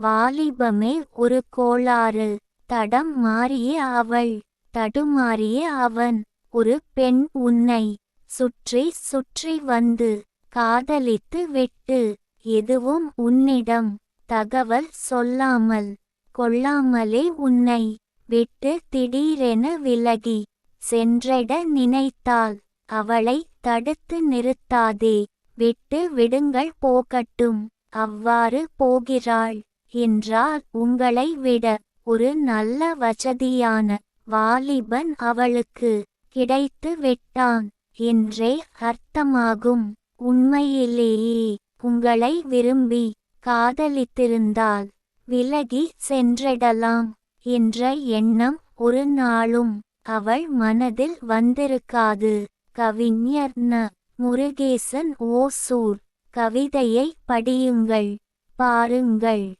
வாலிபமே ஒரு கோளாறு. தடம் மாறிய அவள். தடுமாறிய அவன். ஒரு பெண் உன்னை சுற்றி சுற்றி வந்து காதலித்து விட்டு எதுவும் உன்னிடம் தகவல் சொல்லாமல் கொள்ளாமலே உன்னை விட்டு திடீரென விலகி சென்றட நினைத்தாள். அவளை தடுத்து நிறுத்தாதே. விட்டு விடுங்கள் போகட்டும். அவ்வாறு போகிறாள். என்றால் உங்களை விட ஒரு நல்ல வசதியான வாலிபன் அவளுக்கு கிடைத்து விட்டான் என்றே அர்த்தமாகும். உண்மையிலேயே உங்களை விரும்பி காதலித்திருந்தால் விலகி சென்றிடலாம் என்ற எண்ணம் ஒரு நாளும் அவள் மனதில் வந்திருக்காது. கவிஞர் ந. முருகேசன் ஓசூர். கவிதையை படியுங்கள் பாருங்கள்.